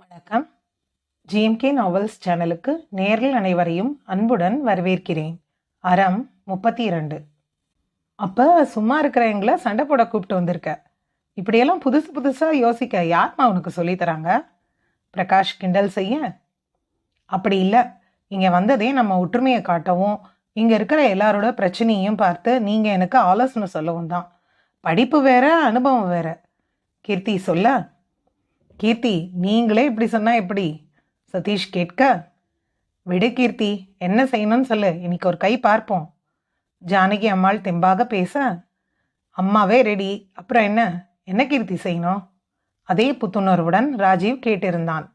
வணக்கம். GMK novels சேனலுக்கு நேரில் அனைவரையும் அன்புடன் வரவேற்கிறேன். அறம் முப்பத்தி இரண்டு அப்போ சும்மா இருக்கிறவங்கள சண்டை போட கூப்பிட்டு வந்திருக்க. இப்படியெல்லாம் புதுசு புதுசாக யோசிக்க யார்மா உனக்கு சொல்லித்தராங்க பிரகாஷ் கிண்டல் செய்ய. அப்படி இல்லை. இங்கே வந்ததே நம்ம ஒற்றுமையை காட்டவும் இங்கே இருக்கிற எல்லாரோட பிரச்சனையும் பார்த்து நீங்கள் எனக்கு ஆலோசனை சொல்லவும் தான். படிப்பு வேற அனுபவம் வேற. கீர்த்தி சொல்ல. கீர்த்தி நீங்களே இப்படி சொன்னால் எப்படி? சதீஷ் கேட்க விடு கீர்த்தி என்ன செய்யணும்னு சொல்லு இன்னைக்கு ஒரு கை பார்ப்போம். ஜானகி அம்மாள் தெம்பாக பேச அம்மாவே ரெடி அப்புறம் என்ன என்ன கீர்த்தி செய்யணும்? அதே புத்துணர்வுடன் ராஜீவ் கேட்டிருந்தான்.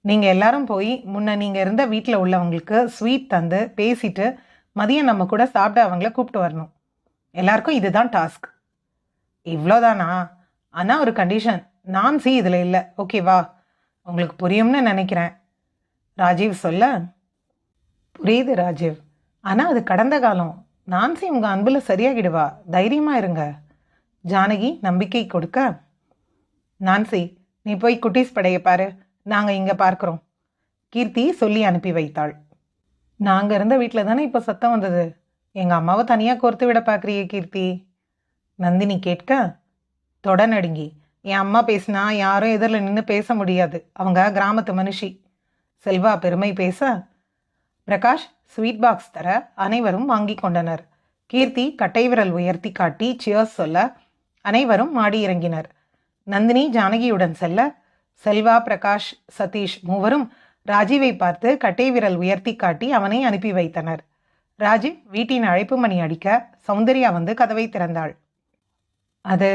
நீங்கள் எல்லாரும் போய் முன்ன நீங்கள் இருந்த வீட்டில் உள்ளவங்களுக்கு ஸ்வீட் தந்து பேசிட்டு மதியம் நம்ம கூட சாப்பிட அவங்கள கூப்பிட்டு வரணும். எல்லாருக்கும் இதுதான் டாஸ்க் இவ்வளோதானா? ஆனால் ஒரு கண்டிஷன் நான்சி இதில் இல்லை. ஓகேவா உங்களுக்கு புரியும்னு நினைக்கிறேன். ராஜீவ் சொல்ல? புரியுது ராஜீவ். ஆனால் அது கடந்த காலம். நான்சி உங்கள் அன்பில் சரியாகிடுவா. தைரியமாக இருங்க. ஜானகி நம்பிக்கை கொடுக்க. நான்சி நீ போய் குட்டீஸ் படைய பாரு. நாங்கள் இங்கே பார்க்குறோம். கீர்த்தி சொல்லி அனுப்பி வைத்தாள். நாங்கள் இருந்த வீட்டில் தானே இப்போ சத்தம் வந்தது? எங்கள் அம்மாவை தனியாக கோர்த்து விட பார்க்குறியே கீர்த்தி? நந்தினி கேட்க தொட நடுங்கி என் அம்மா பேசினா யாரும் எதிரில் நின்று பேச முடியாது. அவங்க கிராமத்து மனுஷி. செல்வா பெருமை பேச பிரகாஷ் ஸ்வீட் பாக்ஸ் தர அனைவரும் வாங்கி கொண்டனர். கீர்த்தி கட்டை விரல் உயர்த்தி காட்டி சியர்ஸ் சொல்ல அனைவரும் மாடி இறங்கினர். நந்தினி ஜானகியுடன் செல்ல செல்வா பிரகாஷ் சதீஷ் மூவரும் ராஜீவை பார்த்து கட்டை விரல் உயர்த்தி காட்டி அவனை அனுப்பி வைத்தனர். ராஜீவ் வீட்டின் அழைப்பு மணி அடிக்க சௌந்தர்யா வந்து கதவை திறந்தாள். அது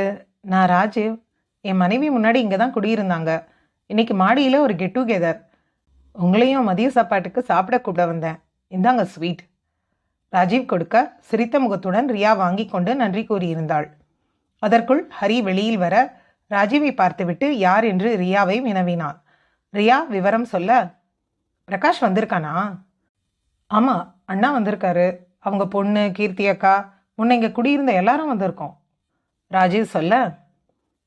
நான் ராஜீவ் என் மனைவி முன்னாடி இங்கே தான் குடியிருந்தாங்க. இன்னைக்கு மாடியில் ஒரு கெட் டுகெதர் உங்களையும் மதிய சாப்பாட்டுக்கு சாப்பிட கூப்பிட வந்தேன். இந்தாங்க ஸ்வீட் ராஜீவ் கொடுக்க சிரித்த முகத்துடன் ரியா வாங்கி கொண்டு நன்றி கூறியிருந்தாள். அதற்குள் ஹரி வெளியில் வர ராஜீவை பார்த்துவிட்டு யார் என்று ரியாவை வினவினான். ரியா விவரம் சொல்ல பிரகாஷ் வந்திருக்கானா? ஆமாம் அண்ணா வந்திருக்காரு. அவங்க பொண்ணு கீர்த்தி அக்கா முன்ன இங்கே குடியிருந்த எல்லாரும் வந்திருக்கோம். ராஜீவ் சொல்ல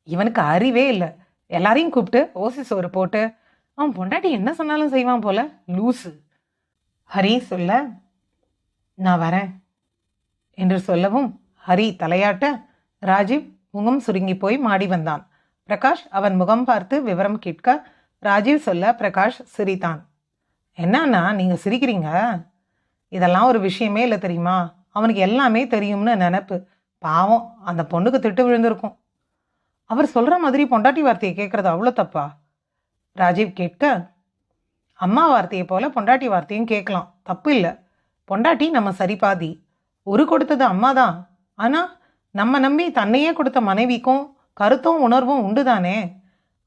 இவனுக்கு அறிவே இல்லை. எல்லாரையும் கூப்பிட்டு ஓசி சோறு போட்டு அவன் பொண்டாட்டி என்ன சொன்னாலும் செய்வான் போல லூசு. ஹரி சொல்ல நான் வரேன் என்று சொல்லவும் ஹரி தலையாட்ட ராஜீவ் முகம் சுருங்கி போய் மாடி வந்தான். பிரகாஷ் அவன் முகம் பார்த்து விவரம் கேட்க ராஜீவ் சொல்ல பிரகாஷ் சிரித்தான். என்னன்னா நீங்கள் சிரிக்கிறீங்க? இதெல்லாம் ஒரு விஷயமே இல்லை தெரியுமா? அவனுக்கு எல்லாமே தெரியும்னு நினப்பு. பாவம் அந்த பொண்ணுக்கு திட்டு விழுந்திருக்கும். அவர் சொல்கிற மாதிரி பொண்டாட்டி வார்த்தையை கேட்குறது அவ்வளோ தப்பா? ராஜீவ் கேட்க அம்மா வார்த்தையை போல பொண்டாட்டி வார்த்தையும் கேட்கலாம். தப்பு இல்லை. பொண்டாட்டி நம்ம சரிபாதி. ஒரு கொடுத்தது அம்மா தான். ஆனால் நம்ம நம்பி தன்னையே கொடுத்த மனைவிக்கும் கருத்தும் உணர்வும் உண்டு தானே?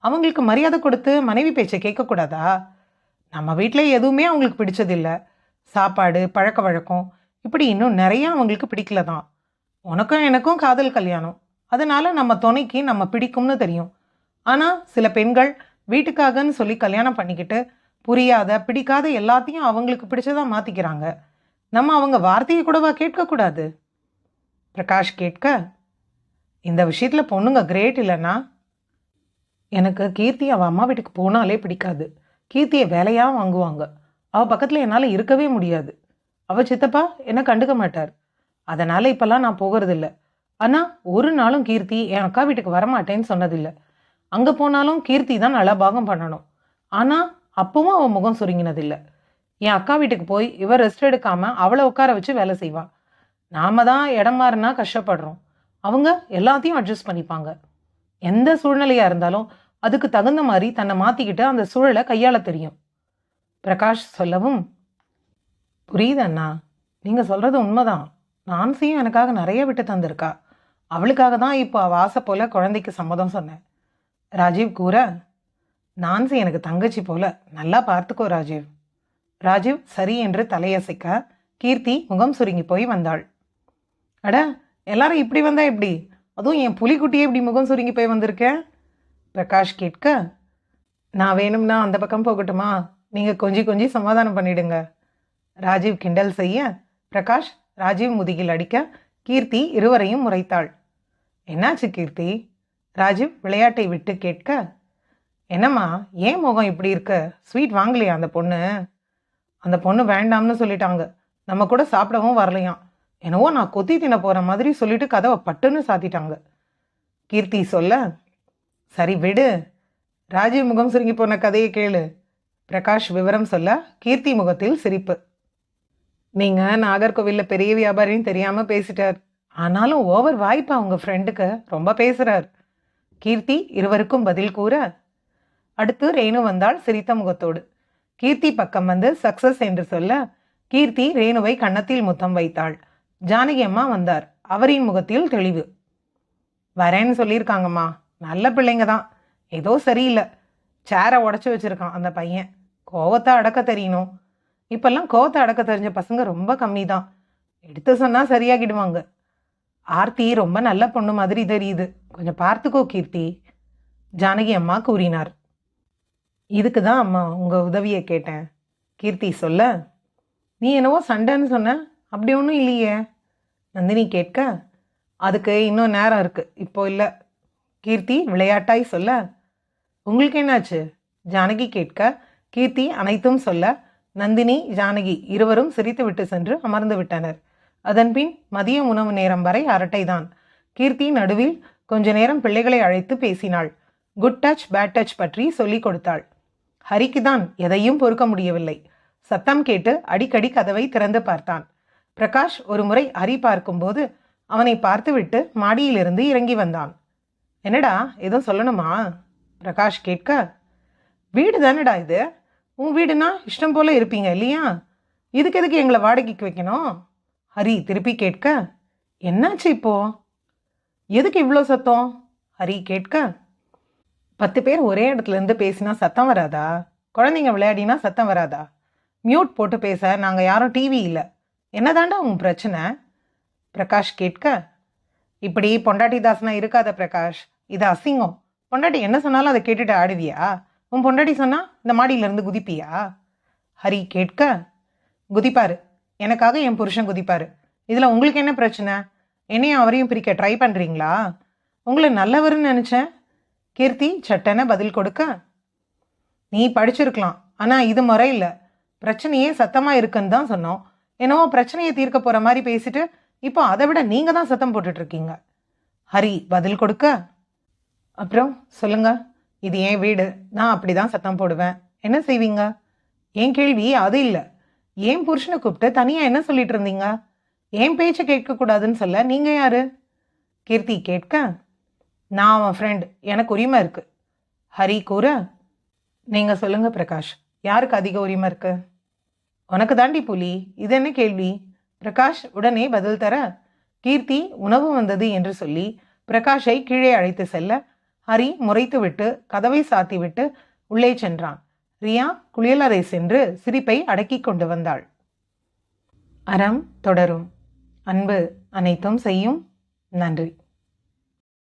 அவங்களுக்கு மரியாதை கொடுத்து மனைவி பேச்சை கேட்கக்கூடாதா நம்ம வீட்டில் எதுவுமே அவங்களுக்கு பிடிச்சதில்லை சாப்பாடு பழக்க வழக்கம் இப்படி இன்னும் நிறையா அவங்களுக்கு பிடிக்கல தான். உனக்கும் எனக்கும் காதல் கல்யாணம். அதனால் நம்ம துணைக்கு நம்ம பிடிக்கும்னு தெரியும். ஆனால் சில பெண்கள் வீட்டுக்காகன்னு சொல்லி கல்யாணம் பண்ணிக்கிட்டு புரியாத பிடிக்காத எல்லாத்தையும் அவங்களுக்கு பிடிச்சதாக மாற்றிக்கிறாங்க நம்ம அவங்க வார்த்தையை கூடவா கேட்கக்கூடாது பிரகாஷ் கேட்க இந்த விஷயத்தில் பொண்ணுங்க கிரேட் இல்லைன்னா எனக்கு கீர்த்தி அவள் அம்மா வீட்டுக்கு போனாலே பிடிக்காது. கீர்த்தியை வேலையாக வாங்குவாங்க. அவள் பக்கத்தில் என்னால் இருக்கவே முடியாது. அவள் சித்தப்பா என்ன கண்டுக்க மாட்டார். அதனால் இப்போல்லாம் நான் போகிறதில்ல. ஆனால் ஒரு நாளும் கீர்த்தி என் அக்கா வீட்டுக்கு வரமாட்டேன்னு சொன்னதில்லை. அங்கே போனாலும் கீர்த்தி தான் நல்லா பாகம் பண்ணணும். ஆனால் அப்பவும் அவன் முகம் சுருங்கினதில்லை. என் அக்கா வீட்டுக்கு போய் இவர் ரெஸ்ட் எடுக்காமல் அவளை உட்கார வச்சு வேலை செய்வான் நாம தான் இடம் மாறினா கஷ்டப்படுறோம். அவங்க எல்லாத்தையும் அட்ஜஸ்ட் பண்ணிப்பாங்க. எந்த சூழ்நிலையாக இருந்தாலும் அதுக்கு தகுந்த மாதிரி தன்னை மாற்றிக்கிட்டு அந்த சூழலை கையாள தெரியும். பிரகாஷ் சொல்லவும் புரியுது அண்ணா. நீங்கள் சொல்கிறது உண்மைதான். நான்சியும் எனக்காக நிறைய விட்டு தந்திருக்கா. அவளுக்காக தான் இப்போ அவள் ஆசை போல குழந்தைக்கு சம்மதம் சொன்னேன். ராஜீவ் கூற நான்சி எனக்கு தங்கச்சி போல நல்லா பார்த்துக்கோ ராஜீவ். ராஜீவ் சரி என்று தலையசைக்க கீர்த்தி முகம் சுருங்கி போய் வந்தாள். அட எல்லாரும் இப்படி வந்தா எப்படி? அதுவும் என் புலிக்குட்டியே இப்படி முகம் சுருங்கி போய் வந்திருக்கேன் பிரகாஷ் கேட்க நான் வேணும்னா அந்த பக்கம் போகட்டுமா? நீங்கள் கொஞ்சி கொஞ்சி சமாதானம் பண்ணிடுங்க. ராஜீவ் கிண்டல் செய்ய பிரகாஷ் ராஜீவ் முதுகில் அடிக்க கீர்த்தி இருவரையும் முறைத்தாள். என்னாச்சு கீர்த்தி? ராஜீவ் விளையாட்டை விட்டு கேட்க என்னம்மா ஏன் முகம் இப்படி இருக்க? ஸ்வீட் வாங்கலையா அந்த பொண்ணு? அந்த பொண்ணு வேண்டாம்னு சொல்லிட்டாங்க. நம்ம கூட சாப்பிடவும் வரலையாம். என்னவோ நான் கொத்தி தின போகிற மாதிரி சொல்லிட்டு கதவை பட்டுன்னு சாத்திட்டாங்க. கீர்த்தி சொல்ல சரி விடு. ராஜீவ் முகம் சுருங்கி போன கதையை கேளு. பிரகாஷ் விவரம் சொல்ல கீர்த்தி முகத்தில் சிரிப்பு. நீங்கள் நாகர்கோவிலில் பெரிய வியாபாரின்னு தெரியாமல் பேசிட்டார். ஆனாலும் ஓவர் வாய்ப்பா உங்கள் ஃப்ரெண்டுக்கு ரொம்ப பேசுகிறார் கீர்த்தி இருவருக்கும் பதில் கூற அடுத்து ரேணு வந்தாள் சிரித்த முகத்தோடு. கீர்த்தி பக்கம் வந்து சக்சஸ் என்று சொல்ல கீர்த்தி ரேணுவை கன்னத்தில் முத்தம் வைத்தாள். ஜானகி அம்மா வந்தார். அவரின் முகத்தில் தெளிவு. வரேன்னு சொல்லியிருக்காங்கம்மா. நல்ல பிள்ளைங்க தான் ஏதோ சரியில்லை. சேரை உடச்சி வச்சிருக்கான் அந்த பையன். கோவத்தை அடக்க தெரியணும். இப்பெல்லாம் கோவத்தை அடக்க தெரிஞ்ச பசங்க ரொம்ப கம்மி தான் எடுத்து சொன்னால் சரியாகிடுவாங்க. ஆர்த்தி ரொம்ப நல்ல பொண்ணு மாதிரி தெரியுது. கொஞ்சம் பார்த்துக்கோ கீர்த்தி. ஜானகி அம்மா கூறினார். இதுக்கு தான் அம்மா உங்கள் உதவியை கேட்டேன். கீர்த்தி சொல்ல. நீ என்னவோ சண்டைன்னு சொன்ன. அப்படி ஒன்றும் இல்லையே. நந்தினி கேட்க அதுக்கு இன்னும் நேரம் இருக்குது இப்போ இல்லை. கீர்த்தி விளையாட்டாய் சொல்ல. உங்களுக்கு என்னாச்சு? ஜானகி கேட்க கீர்த்தி அனைத்தும் சொல்ல. நந்தினி ஜானகி இருவரும் சிரித்துவிட்டு சென்று அமர்ந்து விட்டனர். அதன்பின் மதிய உணவு நேரம் வரை அரட்டைதான். கீர்த்தி நடுவில் கொஞ்ச நேரம் பிள்ளைகளை அழைத்து பேசினாள். குட் டச் பேட் டச் பற்றி சொல்லிக் கொடுத்தாள். ஹரிக்கு தான் எதையும் பொறுக்க முடியவில்லை. சத்தம் கேட்டு அடிக்கடி கதவை திறந்து பார்த்தான். பிரகாஷ் ஒரு முறை ஹரி பார்க்கும்போது அவனை பார்த்துவிட்டு மாடியிலிருந்து இறங்கி வந்தான். என்னடா எதுவும் சொல்லணுமா? பிரகாஷ் கேட்க வீடு தானடா இது? உன் வீடுனா இஷ்டம் போல இருப்பீங்க இல்லையா? இதுக்கு எதுக்கு எங்களை வாடகைக்கு வைக்கணும்? ஹரி திருப்பி கேட்க என்னாச்சு இப்போ? எதுக்கு இவ்வளோ சத்தம்? ஹரி கேட்க பத்து பேர் ஒரே இடத்துல இருந்து பேசினா சத்தம் வராதா? குழந்தைங்க விளையாடினா சத்தம் வராதா? மியூட் போட்டு பேச நாங்கள் யாரும் டிவி இல்லை. என்னதாண்டா உன் பிரச்சனை? பிரகாஷ் கேட்க இப்படி பொண்டாட்டி தாசனா இருக்காத பிரகாஷ். இது அசிங்கம். பொண்டாட்டி என்ன சொன்னாலும் அதை கேட்டுட்டு ஆடுவியா? உன் பொண்டாட்டி சொன்னால் இந்த மாடியிலேருந்து குதிப்பியா? ஹரி கேட்க குதிப்பாரு. எனக்காக என் புருஷன் குதிப்பார். இதில் உங்களுக்கு என்ன பிரச்சனை? என்னையும் அவரையும் பிரிக்க ட்ரை பண்ணுறீங்களா உங்களை நல்லவருன்னு நினச்சேன். கீர்த்தி சட்டனை பதில் கொடுக்க. நீ படிச்சிருக்கலாம். ஆனால் இது முறை இல்லை. பிரச்சனையே சத்தமாக இருக்குன்னு தான் சொன்னோம். என்னவோ பிரச்சனையை தீர்க்க போகிற மாதிரி பேசிட்டு இப்போ அதை விட நீங்கள் தான் சத்தம் போட்டுட்ருக்கீங்க ஹரி பதில் கொடுக்க. அப்புறம் சொல்லுங்க. இது என் வீடு. நான் அப்படி தான் சத்தம் போடுவேன். என்ன செய்வீங்க? என் கேள்வி அது இல்லை. ஏன் புருஷனை கூப்பிட்டு தனியாக என்ன சொல்லிட்டு இருந்தீங்க? ஏன் பேச்சை கேட்கக்கூடாதுன்னு சொல்ல? நீங்கள் யாரு? கீர்த்தி கேட்க. நான் அவன் ஃப்ரெண்ட் எனக்கு உரிமை இருக்கு. ஹரி கூற. நீங்கள் சொல்லுங்க பிரகாஷ். யாருக்கு அதிக உரிமை இருக்கு? உனக்கு தாண்டி புலி. இது என்ன கேள்வி? பிரகாஷ் உடனே பதில் தர. கீர்த்தி உணவு வந்தது என்று சொல்லி பிரகாஷை கீழே அழைத்து செல்ல. ஹரி முறைத்துவிட்டு கதவை சாத்திவிட்டு உள்ளே சென்றான். ரியா குளியலறை சென்று சிரிப்பை அடக்கி கொண்டு வந்தாள். அறம் தொடரும். அன்பு அனைத்தும் செய்யும். நன்றி.